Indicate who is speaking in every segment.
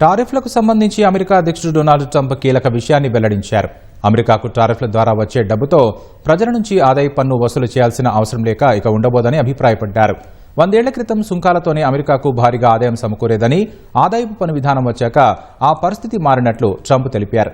Speaker 1: టారిఫ్లకు సంబంధించి అమెరికా అధ్యక్షుడు Donald Trump కీలక విషయాన్ని వెల్లడించారు. అమెరికాకు టారిఫ్ల ద్వారా వచ్చే డబ్బుతో ప్రజల నుంచి ఆదాయ పన్ను వసూలు చేయాల్సిన అవసరం లేక ఇక ఉండబోదని అభిప్రాయపడ్డారు. వందేళ్ళ క్రితం సుంకాలతోనే అమెరికాకు భారీగా ఆదాయం సమకూరేదని ఆదాయపు పన్ను విధానం వచ్చాక ఆ పరిస్థితి మారినట్లు ట్రంప్ తెలిపారు.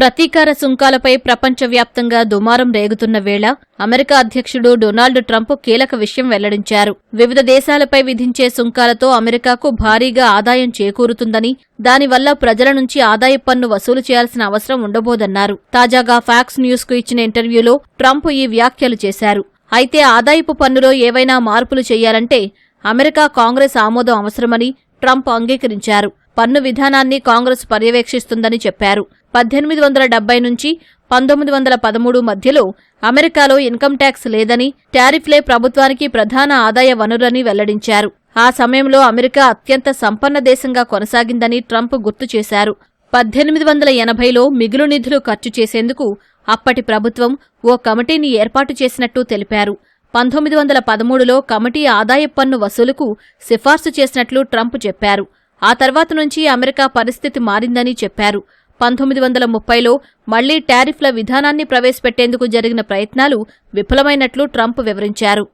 Speaker 2: ప్రతీకార సుంకాలపై ప్రపంచవ్యాప్తంగా దుమారం రేగుతున్న వేళ అమెరికా అధ్యక్షుడు డొనాల్డ్ ట్రంప్ కీలక విషయం వెల్లడించారు. వివిధ దేశాలపై విధించే సుంకాలతో అమెరికాకు భారీగా ఆదాయం చేకూరుతుందని దానివల్ల ప్రజల నుంచి ఆదాయ పన్ను వసూలు చేయాల్సిన అవసరం ఉండబోదన్నారు. తాజాగా ఫాక్స్ న్యూస్కు ఇచ్చిన ఇంటర్వ్యూలో ట్రంప్ ఈ వ్యాఖ్యలు చేశారు. అయితే ఆదాయపు పన్నులో ఏవైనా మార్పులు చేయాలంటే అమెరికా కాంగ్రెస్ ఆమోదం అవసరమని ట్రంప్ అంగీకరించారు. పన్ను విధానాన్ని కాంగ్రెస్ పర్యవేక్షిస్తుందని చెప్పారు. పద్దెనిమిది వందల డెబ్బై నుంచి పంతొమ్మిది వందల పదమూడు మధ్యలో అమెరికాలో ఇన్కమ్ ట్యాక్స్ లేదని టారిఫ్లే ప్రభుత్వానికి ప్రధాన ఆదాయ వనరులని వెల్లడించారు. ఆ సమయంలో అమెరికా అత్యంత సంపన్న దేశంగా కొనసాగిందని ట్రంప్ గుర్తు చేశారు. పద్దెనిమిది వందల ఎనభైలో మిగులు నిధులు ఖర్చు చేసేందుకు అప్పటి ప్రభుత్వం ఓ కమిటీని ఏర్పాటు చేసినట్టు తెలిపారు. పంతొమ్మిది వందల పదమూడులో కమిటీ ఆదాయ పన్ను వసూలుకు సిఫార్సు చేసినట్లు ట్రంప్ చెప్పారు. ఆ తర్వాత నుంచి అమెరికా పరిస్థితి మారిందని చెప్పారు. పంతొమ్మిది వందల ముప్పైలో మళ్ళీ టారిఫ్ల విధానాన్ని ప్రవేశపెట్టేందుకు జరిగిన ప్రయత్నాలు విఫలమైనట్లు ట్రంప్ వివరించారు.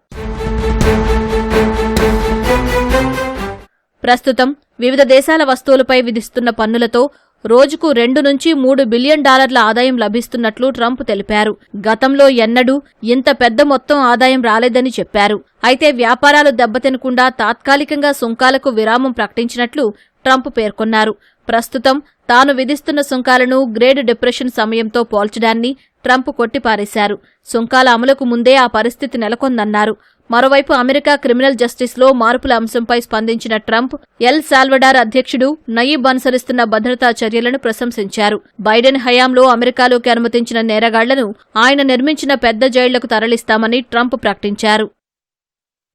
Speaker 2: ప్రస్తుతం వివిధ దేశాల వస్తువులపై విధిస్తున్న పన్నులతో రోజుకు రెండు నుంచి మూడు బిలియన్ డాలర్ల ఆదాయం లభిస్తున్నట్లు ట్రంప్ తెలిపారు. గతంలో ఎన్నడూ ఇంత పెద్ద మొత్తం ఆదాయం రాలేదని చెప్పారు. అయితే వ్యాపారాలు దెబ్బతినకుండా తాత్కాలికంగా సుంకాలకు విరామం ప్రకటించినట్లు ట్రంప్ పేర్కొన్నారు. ప్రస్తుతం తాను విధిస్తున్న సుంకాలను గ్రేట్ డిప్రెషన్ సమయంతో పోల్చడాన్ని ట్రంప్ కొట్టిపారేశారు. సుంకాల అమలుకు ముందే ఆ పరిస్థితి నెలకొందన్నారు. మరోవైపు అమెరికా క్రిమినల్ జస్టిస్లో మార్పుల అంశంపై స్పందించిన ట్రంప్ ఎల్ సాల్వడార్ అధ్యక్షుడు నయీబ్ అనుసరిస్తున్న భద్రతా చర్యలను ప్రశంసించారు. బైడెన్ హయాంలో అమెరికాలోకి అనుమతించిన నేరగాళ్ళను ఆయన నిర్మించిన పెద్ద జైళ్ళకు తరలిస్తామని ట్రంప్ ప్రకటించారు.